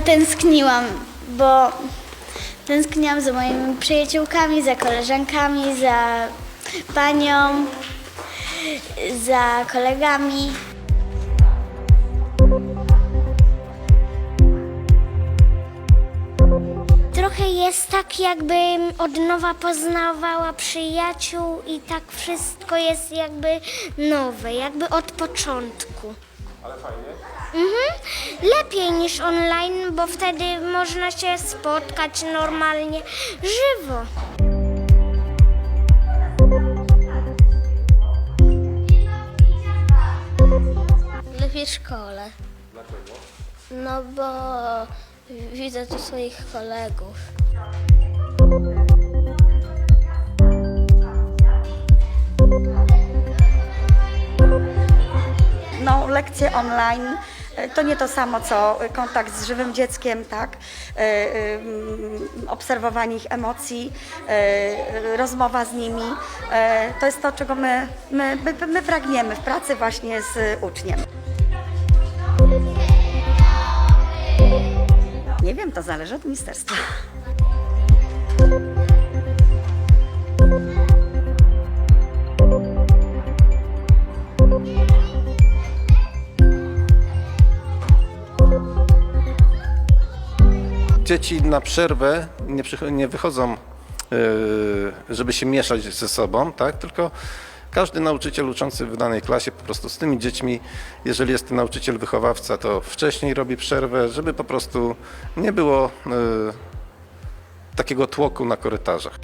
tęskniłam, bo tęskniłam za moimi przyjaciółkami, za koleżankami, za panią, za kolegami. Trochę jest tak, jakbym od nowa poznawała przyjaciół i tak wszystko jest jakby nowe, jakby od początku. Ale fajnie. Mhm. Lepiej niż online, bo wtedy można się spotkać normalnie, żywo. Lepiej w szkole. Dlaczego? No bo widzę tu swoich kolegów. No, lekcje online to nie to samo co kontakt z żywym dzieckiem, tak? E, e, mm, Obserwowanie ich emocji, e, rozmowa z nimi. E, To jest to, czego my, my, my, my pragniemy w pracy właśnie z uczniem. Nie wiem, to zależy od ministerstwa. Dzieci na przerwę nie, nie wychodzą, yy, żeby się mieszać ze sobą, tak? tylko każdy nauczyciel uczący w danej klasie po prostu z tymi dziećmi, jeżeli jest nauczyciel wychowawca, to wcześniej robi przerwę, żeby po prostu nie było yy, takiego tłoku na korytarzach.